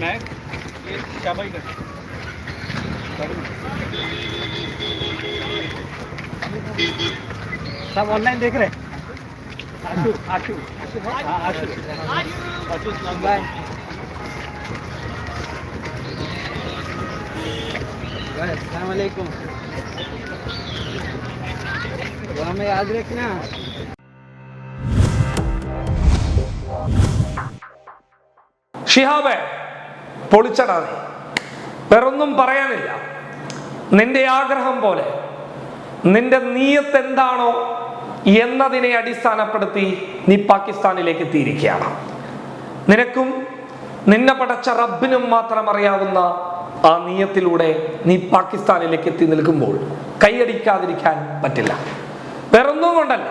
मैं ये शाबाई कर। सब ऑनलाइन देख रहे आशु आशु हाँ आशु। आशु अस्सलाम वालेकुम दुआ में याद रखना। ഷിഹാബെ പൊളിച്ചടാ നീ വേറൊന്നും പറയാനില്ല. നിന്റെ ആഗ്രഹം പോലെ നിന്റെ നീയത്ത് എന്താണോ എന്നതിനെ അടിസ്ഥാനപ്പെടുത്തി നീ പാകിസ്ഥാനിലേക്ക് എത്തിയിരിക്കുകയാണ്. നിനക്കും നിന്നെ പടച്ച റബ്ബിനും മാത്രം അറിയാവുന്ന ആ നീയത്തിലൂടെ നീ പാകിസ്ഥാനിലേക്ക് എത്തി നിൽക്കുമ്പോൾ കൈയടിക്കാതിരിക്കാൻ പറ്റില്ല. വേറൊന്നും കൊണ്ടല്ല.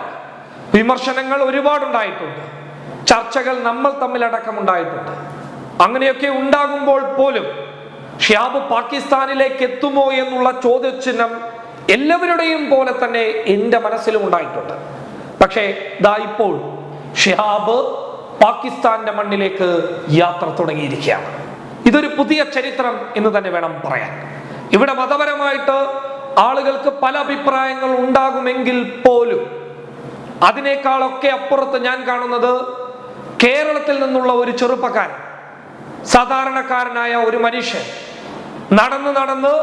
വിമർശനങ്ങൾ ഒരുപാടുണ്ടായിട്ടുണ്ട്. ചർച്ചകൾ നമ്മൾ തമ്മിലടക്കം ഉണ്ടായിട്ടുണ്ട് അങ്ങനെയൊക്കെ ഉണ്ടാകുമ്പോൾ പോലും ഷിയാബ് പാകിസ്ഥാനിലേക്ക് എത്തുമോ എന്നുള്ള ചോദ്യചിഹ്നം എല്ലാവരുടെയും പോലെ തന്നെ എന്റെ മനസ്സിലും ഉണ്ടായിട്ടുണ്ട്. പക്ഷേ ദാ ഇപ്പോൾ ഷിഹാബ് പാകിസ്ഥാന്റെ മണ്ണിലേക്ക് യാത്ര തുടങ്ങിയിരിക്കുകയാണ്. ഇതൊരു പുതിയ ചരിത്രം എന്ന് തന്നെ വേണം പറയാൻ. ഇവിടെ മതപരമായിട്ട് ആളുകൾക്ക് പല അഭിപ്രായങ്ങൾ ഉണ്ടാകുമെങ്കിൽ പോലും അതിനേക്കാളൊക്കെ അപ്പുറത്ത് ഞാൻ കാണുന്നത് കേരളത്തിൽ നിന്നുള്ള ഒരു ചെറുപ്പക്കാരൻ സാധാരണക്കാരനായ ഒരു മനുഷ്യൻ നടന്ന് നടന്ന്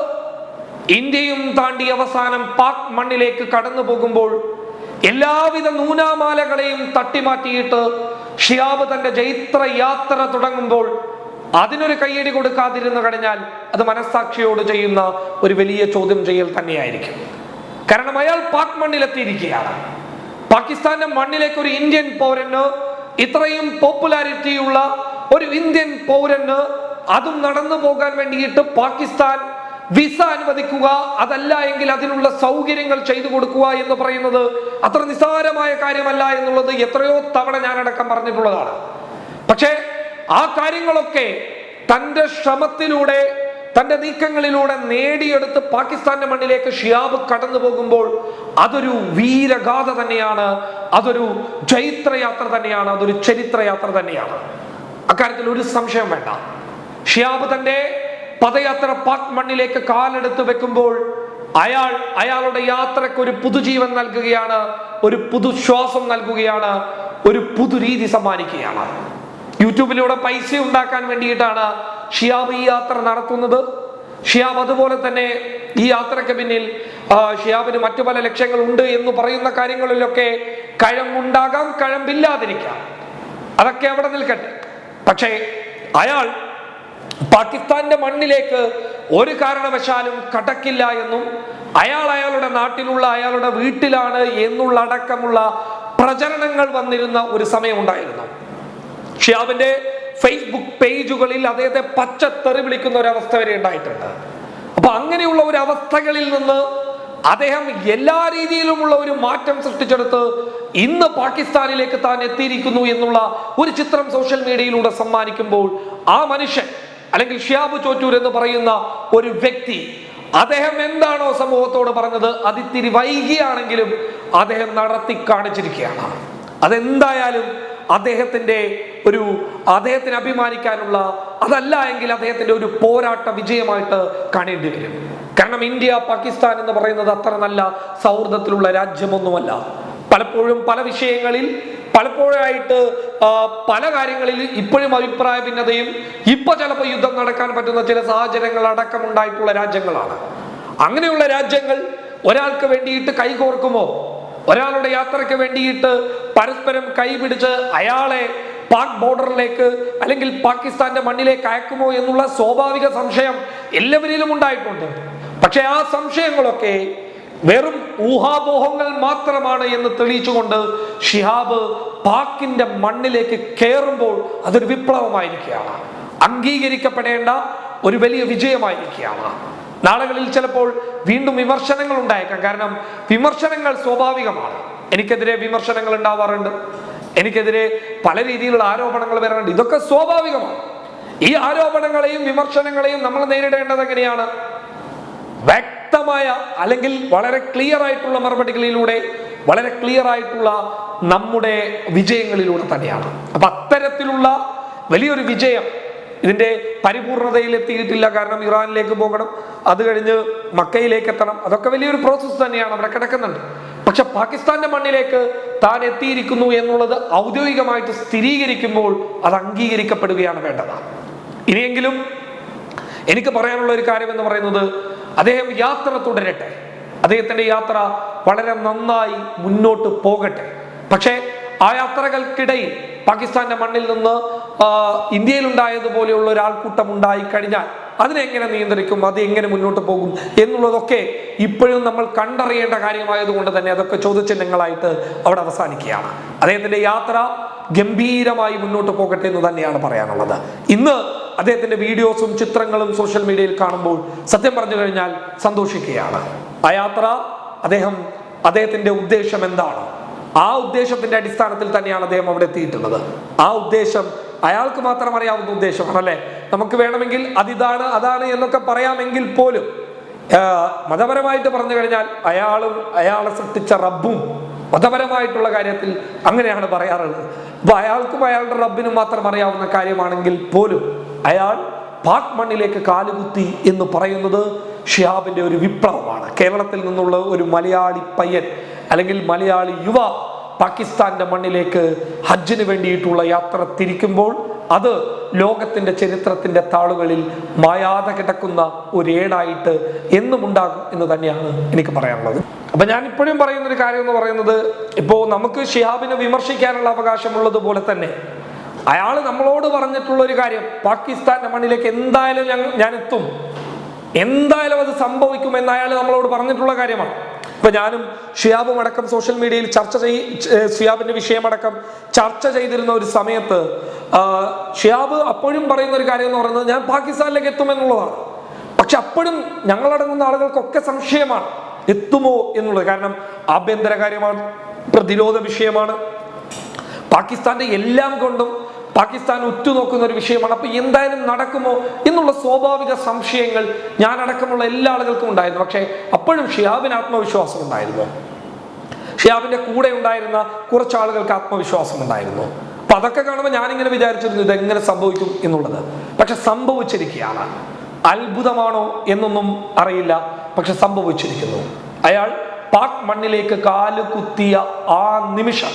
ഇന്ത്യയും താണ്ടി അവസാനം പാക് മണ്ണിലേക്ക് കടന്നു പോകുമ്പോൾ എല്ലാവിധ നൂനാമാലകളെയും തട്ടിമാറ്റിയിട്ട് ഷിയാബ് തന്റെ ജൈത്ര യാത്ര തുടങ്ങുമ്പോൾ അതിനൊരു കയ്യടി കൊടുക്കാതിരുന്നു കഴിഞ്ഞാൽ അത് മനസ്സാക്ഷിയോട് ചെയ്യുന്ന ഒരു വലിയ ചോദ്യം ചെയ്യൽ തന്നെയായിരിക്കും. കാരണം അയാൾ പാക് മണ്ണിലെത്തിയിരിക്കുകയാണ്. പാകിസ്ഥാന്റെ മണ്ണിലേക്ക് ഒരു ഇന്ത്യൻ പൗരന് ഇത്രയും പോപ്പുലാരിറ്റി ഉള്ള ഒരു ഇന്ത്യൻ പൗരന് അതും നടന്നു പോകാൻ വേണ്ടിയിട്ട് പാകിസ്ഥാൻ വിസ അനുവദിക്കുക അതല്ല എങ്കിൽ അതിനുള്ള സൗകര്യങ്ങൾ ചെയ്തു കൊടുക്കുക എന്ന് പറയുന്നത് അത്ര നിസ്സാരമായ കാര്യമല്ല എന്നുള്ളത് എത്രയോ തവണ ഞാനടക്കം പറഞ്ഞിട്ടുള്ളതാണ്. പക്ഷേ ആ കാര്യങ്ങളൊക്കെ തന്റെ ശ്രമത്തിലൂടെ തന്റെ നീക്കങ്ങളിലൂടെ നേടിയെടുത്ത് പാകിസ്ഥാന്റെ മണ്ണിലേക്ക് ഷിയാബ് കടന്നു പോകുമ്പോൾ അതൊരു വീരഗാഥ തന്നെയാണ് അതൊരു ജൈത്രയാത്ര തന്നെയാണ് അതൊരു ചരിത്രയാത്ര തന്നെയാണ്. അക്കാര്യത്തിൽ ഒരു സംശയം വേണ്ട. ഷിയാബ് തന്റെ പദയാത്ര പാക് മണ്ണിലേക്ക് കാലെടുത്ത് വെക്കുമ്പോൾ അയാൾ അയാളുടെ യാത്രയ്ക്ക് ഒരു പുതുജീവൻ നൽകുകയാണ് ഒരു പുതുശ്വാസം നൽകുകയാണ് ഒരു പുതു രീതി സമ്മാനിക്കുകയാണ്. യൂട്യൂബിലൂടെ പൈസ ഉണ്ടാക്കാൻ വേണ്ടിയിട്ടാണ് ഷിയാബ് ഈ യാത്ര നടത്തുന്നത്. ഷിയാബ് അതുപോലെ തന്നെ ഈ യാത്രയ്ക്ക് പിന്നിൽ ഷിയാബിന് മറ്റു പല ലക്ഷ്യങ്ങൾ ഉണ്ട് എന്ന് പറയുന്ന കാര്യങ്ങളിലൊക്കെ കഴമ്പുണ്ടാകാം കഴമ്പില്ലാതിരിക്കാം. അതൊക്കെ അവിടെ നിൽക്കട്ടെ. പക്ഷേ അയാൾ പാകിസ്ഥാന്റെ മണ്ണിലേക്ക് ഒരു കാരണവശാലും കടക്കില്ല എന്നും അയാൾ അയാളുടെ നാട്ടിലുള്ള അയാളുടെ വീട്ടിലാണ് എന്നുള്ള അടക്കമുള്ള പ്രചരണങ്ങൾ വന്നിരുന്ന ഒരു സമയമുണ്ടായിരുന്നു. ഷിയാബിന്റെ ഫേസ്ബുക്ക് പേജുകളിൽ അദ്ദേഹത്തെ തെറി വിളിക്കുന്ന ഒരു അവസ്ഥ വരെ ഉണ്ടായിട്ടുണ്ട്. അപ്പൊ അങ്ങനെയുള്ള ഒരു അവസ്ഥകളിൽ നിന്ന് അദ്ദേഹം എല്ലാ രീതിയിലുമുള്ള ഒരു മാറ്റം സൃഷ്ടിച്ചെടുത്ത് ഇന്ന് പാകിസ്ഥാനിലേക്ക് താൻ എത്തിയിരിക്കുന്നു എന്നുള്ള ഒരു ചിത്രം സോഷ്യൽ മീഡിയയിലൂടെ സമ്മാനിക്കുമ്പോൾ ആ മനുഷ്യൻ അല്ലെങ്കിൽ ഷിയാബ് ചോറ്റൂർ എന്ന് പറയുന്ന ഒരു വ്യക്തി അദ്ദേഹം എന്താണോ സമൂഹത്തോട് പറഞ്ഞത് അതിത്തിരി വൈകിയാണെങ്കിലും അദ്ദേഹം നടത്തി കാണിച്ചിരിക്കുകയാണ്. അതെന്തായാലും അദ്ദേഹത്തിന്റെ ഒരു അദ്ദേഹത്തിന് അഭിമാനിക്കാനുള്ള അതല്ല എങ്കിൽ അദ്ദേഹത്തിന്റെ ഒരു പോരാട്ട വിജയമായിട്ട് കാണേണ്ടി വരും. കാരണം ഇന്ത്യ പാകിസ്ഥാൻ എന്ന് പറയുന്നത് അത്ര നല്ല സൗഹൃദത്തിലുള്ള രാജ്യമൊന്നുമല്ല. പലപ്പോഴും പല വിഷയങ്ങളിൽ പലപ്പോഴായിട്ട് പല കാര്യങ്ങളിൽ ഇപ്പോഴും അഭിപ്രായ ഭിന്നതയും ഇപ്പൊ ചിലപ്പോൾ യുദ്ധം നടക്കാൻ പറ്റുന്ന ചില സാഹചര്യങ്ങൾ അടക്കമുണ്ടായിട്ടുള്ള രാജ്യങ്ങളാണ്. അങ്ങനെയുള്ള രാജ്യങ്ങൾ ഒരാൾക്ക് വേണ്ടിയിട്ട് കൈകോർക്കുമോ? ഒരാളുടെ യാത്രയ്ക്ക് വേണ്ടിയിട്ട് പരസ്പരം കൈപിടിച്ച് അയാളെ പാക് ബോർഡറിലേക്ക് അല്ലെങ്കിൽ പാകിസ്ഥാന്റെ മണ്ണിലേക്ക് അയക്കുമോ എന്നുള്ള സ്വാഭാവിക സംശയം എല്ലാവരിലും ഉണ്ടായിട്ടുണ്ട്. പക്ഷെ ആ സംശയങ്ങളൊക്കെ വെറും ഊഹാപോഹങ്ങൾ മാത്രമാണ് എന്ന് തെളിയിച്ചുകൊണ്ട് ഷിഹാബ് പാക്കിന്റെ മണ്ണിലേക്ക് കയറുമ്പോൾ അതൊരു വിപ്ലവമായിരിക്കുകയാണ്. അംഗീകരിക്കപ്പെടേണ്ട ഒരു വലിയ വിജയമായിരിക്കുകയാണ്. നാളുകളിൽ ചിലപ്പോൾ വീണ്ടും വിമർശനങ്ങൾ ഉണ്ടായേക്കാം. കാരണം വിമർശനങ്ങൾ സ്വാഭാവികമാണ്. എനിക്കെതിരെ വിമർശനങ്ങൾ ഉണ്ടാവാറുണ്ട്. എനിക്കെതിരെ പല രീതിയിലുള്ള ആരോപണങ്ങൾ വരാറുണ്ട്. ഇതൊക്കെ സ്വാഭാവികമാണ്. ഈ ആരോപണങ്ങളെയും വിമർശനങ്ങളെയും നമ്മൾ നേരിടേണ്ടത് എങ്ങനെയാണ്? വ്യക്തമായ അല്ലെങ്കിൽ വളരെ ക്ലിയർ ആയിട്ടുള്ള മറുപടികളിലൂടെ വളരെ ക്ലിയർ ആയിട്ടുള്ള നമ്മുടെ വിജയങ്ങളിലൂടെ തന്നെയാണ്. അപ്പൊ അത്തരത്തിലുള്ള വലിയൊരു വിജയം ഇതിന്റെ പരിപൂർണതയിൽ എത്തിയിട്ടില്ല. കാരണം ഇറാനിലേക്ക് പോകണം അത് കഴിഞ്ഞ് മക്കയിലേക്ക് എത്തണം. അതൊക്കെ വലിയൊരു പ്രോസസ്സ് തന്നെയാണ് അവിടെ കിടക്കുന്നുണ്ട്. പക്ഷെ പാകിസ്ഥാന്റെ മണ്ണിലേക്ക് താൻ എത്തിയിരിക്കുന്നു എന്നുള്ളത് ഔദ്യോഗികമായിട്ട് സ്ഥിരീകരിക്കുമ്പോൾ അത് അംഗീകരിക്കപ്പെടുകയാണ് വേണ്ടത്. ഇനിയെങ്കിലും എനിക്ക് പറയാനുള്ള ഒരു കാര്യം എന്ന് പറയുന്നത് അദ്ദേഹം യാത്ര തുടരട്ടെ. അദ്ദേഹത്തിന്റെ യാത്ര വളരെ നന്നായി മുന്നോട്ട് പോകട്ടെ. പക്ഷേ ആ യാത്രകൾക്കിടയിൽ പാകിസ്ഥാന്റെ മണ്ണിൽ നിന്ന് ഇന്ത്യയിൽ ഇന്ത്യയിലുണ്ടായതുപോലെയുള്ള ഒരു ആൾക്കൂട്ടം ഉണ്ടായി കഴിഞ്ഞാൽ അതിനെ എങ്ങനെ നിയന്ത്രിക്കും അത് എങ്ങനെ മുന്നോട്ട് പോകും എന്നുള്ളതൊക്കെ ഇപ്പോഴും നമ്മൾ കണ്ടറിയേണ്ട കാര്യമായതുകൊണ്ട് തന്നെ അതൊക്കെ ചോദ്യചിഹ്നങ്ങളായിട്ട് അവിടെ അവസാനിക്കുകയാണ്. അദ്ദേഹത്തിന്റെ യാത്ര ഗംഭീരമായി മുന്നോട്ട് പോകട്ടെ എന്ന് തന്നെയാണ് പറയാനുള്ളത്. ഇന്ന് അദ്ദേഹത്തിന്റെ വീഡിയോസും ചിത്രങ്ങളും സോഷ്യൽ മീഡിയയിൽ കാണുമ്പോൾ സത്യം പറഞ്ഞു കഴിഞ്ഞാൽ സന്തോഷിക്കുകയാണ്. ആ യാത്ര അദ്ദേഹം അദ്ദേഹത്തിന്റെ ഉദ്ദേശം എന്താണ്? ആ ഉദ്ദേശത്തിന്റെ അടിസ്ഥാനത്തിൽ തന്നെയാണ് അദ്ദേഹം അവിടെ എത്തിയിട്ടുള്ളത്. ആ ഉദ്ദേശം അയാൾക്ക് മാത്രം അറിയാവുന്ന ഉദ്ദേശമാണ് അല്ലെ? നമുക്ക് വേണമെങ്കിൽ അതിതാണ് അതാണ് എന്നൊക്കെ പറയാമെങ്കിൽ പോലും മതപരമായിട്ട് പറഞ്ഞു കഴിഞ്ഞാൽ അയാളും അയാളെ സൃഷ്ടിച്ച റബ്ബും മതപരമായിട്ടുള്ള കാര്യത്തിൽ അങ്ങനെയാണ് പറയാറുള്ളത്. അപ്പൊ അയാൾക്കും അയാളുടെ റബ്ബിനും മാത്രം അറിയാവുന്ന കാര്യമാണെങ്കിൽ പോലും അയാൾ പാക് മണ്ണിലേക്ക് കാലുകുത്തി എന്ന് പറയുന്നത് ഷിഹാബിന്റെ ഒരു വിപ്ലവമാണ്. കേരളത്തിൽ നിന്നുള്ള ഒരു മലയാളി പയ്യൻ അല്ലെങ്കിൽ മലയാളി യുവ പാകിസ്ഥാന്റെ മണ്ണിലേക്ക് ഹജ്ജിന് വേണ്ടിയിട്ടുള്ള യാത്ര തിരിക്കുമ്പോൾ അത് ലോകത്തിന്റെ ചരിത്രത്തിന്റെ താളുകളിൽ മായാതെ കിടക്കുന്ന ഒരു ഏടായിട്ട് എന്നും ഉണ്ടാകും എന്ന് തന്നെയാണ് എനിക്ക് പറയാനുള്ളത്. അപ്പൊ ഞാൻ ഇപ്പോഴും പറയുന്ന ഒരു കാര്യം എന്ന് പറയുന്നത് ഇപ്പോ നമുക്ക് ഷിഹാബിനെ വിമർശിക്കാനുള്ള അവകാശമുള്ളത് പോലെ തന്നെ അയാൾ നമ്മളോട് പറഞ്ഞിട്ടുള്ള ഒരു കാര്യം പാകിസ്ഥാന്റെ മണ്ണിലേക്ക് എന്തായാലും ഞാൻ എത്തും എന്തായാലും അത് സംഭവിക്കും എന്ന് അയാൾ നമ്മളോട് പറഞ്ഞിട്ടുള്ള കാര്യമാണ്. ഇപ്പൊ ഞാനും ഷിയാബും അടക്കം സോഷ്യൽ മീഡിയയിൽ ചർച്ച ചെയ് ഷിയാബിന്റെ വിഷയമടക്കം ചർച്ച ചെയ്തിരുന്ന ഒരു സമയത്ത് ഷിയാബ് അപ്പോഴും പറയുന്ന ഒരു കാര്യം എന്ന് പറയുന്നത് ഞാൻ പാകിസ്ഥാനിലേക്ക് എത്തും എന്നുള്ളതാണ്. പക്ഷെ അപ്പോഴും ഞങ്ങളടങ്ങുന്ന ആളുകൾക്കൊക്കെ സംശയമാണ് എത്തുമോ എന്നുള്ളത്. കാരണം ആഭ്യന്തര കാര്യമാണ് പ്രതിരോധ വിഷയമാണ്. പാകിസ്ഥാന്റെ എല്ലാം കൊണ്ടും പാകിസ്ഥാൻ ഉറ്റുനോക്കുന്ന ഒരു വിഷയമാണ്. അപ്പൊ എന്തായാലും നടക്കുമോ എന്നുള്ള സ്വാഭാവിക സംശയങ്ങൾ ഞാനടക്കമുള്ള എല്ലാ ആളുകൾക്കും ഉണ്ടായിരുന്നു. പക്ഷേ അപ്പോഴും ഷിയാബിന് ആത്മവിശ്വാസം ഉണ്ടായിരുന്നു. ഷിയാബിന്റെ കൂടെ ഉണ്ടായിരുന്ന കുറച്ച് ആളുകൾക്ക് ആത്മവിശ്വാസം ഉണ്ടായിരുന്നു. അപ്പൊ അതൊക്കെ കാണുമ്പോൾ ഞാനിങ്ങനെ വിചാരിച്ചിരുന്നു ഇത് എങ്ങനെ സംഭവിക്കും എന്നുള്ളത്. പക്ഷെ സംഭവിച്ചിരിക്കുകയാണ്. അത്ഭുതമാണോ എന്നൊന്നും അറിയില്ല. പക്ഷെ സംഭവിച്ചിരിക്കുന്നു. അയാൾ പാക് മണ്ണിലേക്ക് കാൽ കുത്തിയ ആ നിമിഷം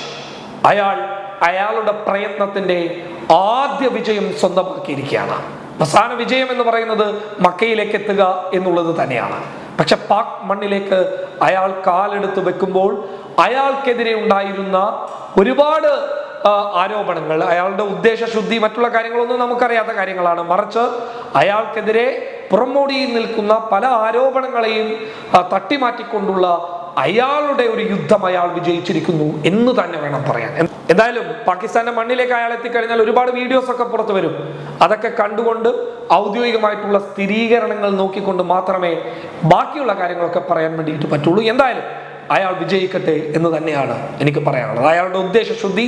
അയാൾ അയാളുടെ പ്രയത്നത്തിന്റെ ആദ്യ വിജയം സ്വന്തമാക്കിയിരിക്കുകയാണ്. അവസാന വിജയം എന്ന് പറയുന്നത് മക്കയിലേക്ക് എത്തുക എന്നുള്ളത് തന്നെയാണ്. പക്ഷെ പാക് മണ്ണിലേക്ക് അയാൾ കാലെടുത്ത് വെക്കുമ്പോൾ അയാൾക്കെതിരെ ഉണ്ടായിരുന്ന ഒരുപാട് ആരോപണങ്ങൾ അയാളുടെ ഉദ്ദേശശുദ്ധി മറ്റുള്ള കാര്യങ്ങളൊന്നും നമുക്കറിയാത്ത കാര്യങ്ങളാണ്. മറിച്ച് അയാൾക്കെതിരെ പുറമോടിയിൽ നിൽക്കുന്ന പല ആരോപണങ്ങളെയും തട്ടിമാറ്റിക്കൊണ്ടുള്ള അയാളുടെ ഒരു യുദ്ധം അയാൾ വിജയിച്ചിരിക്കുന്നു എന്ന് തന്നെ വേണം പറയാൻ. എന്തായാലും പാകിസ്ഥാന്റെ മണ്ണിലേക്ക് അയാൾ എത്തിക്കഴിഞ്ഞാൽ ഒരുപാട് വീഡിയോസ് ഒക്കെ പുറത്തു വരും. അതൊക്കെ കണ്ടുകൊണ്ട് ഔദ്യോഗികമായിട്ടുള്ള സ്ഥിരീകരണങ്ങൾ നോക്കിക്കൊണ്ട് മാത്രമേ ബാക്കിയുള്ള കാര്യങ്ങളൊക്കെ പറയാൻ വേണ്ടിയിട്ട് പറ്റുള്ളൂ. എന്തായാലും അയാൾ വിജയിക്കട്ടെ എന്ന് തന്നെയാണ് എനിക്ക് പറയാനുള്ളത്. അയാളുടെ ഉദ്ദേശശുദ്ധി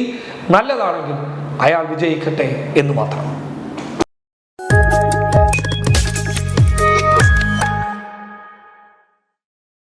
നല്ലതാണെങ്കിൽ അയാൾ വിജയിക്കട്ടെ എന്ന് മാത്രം.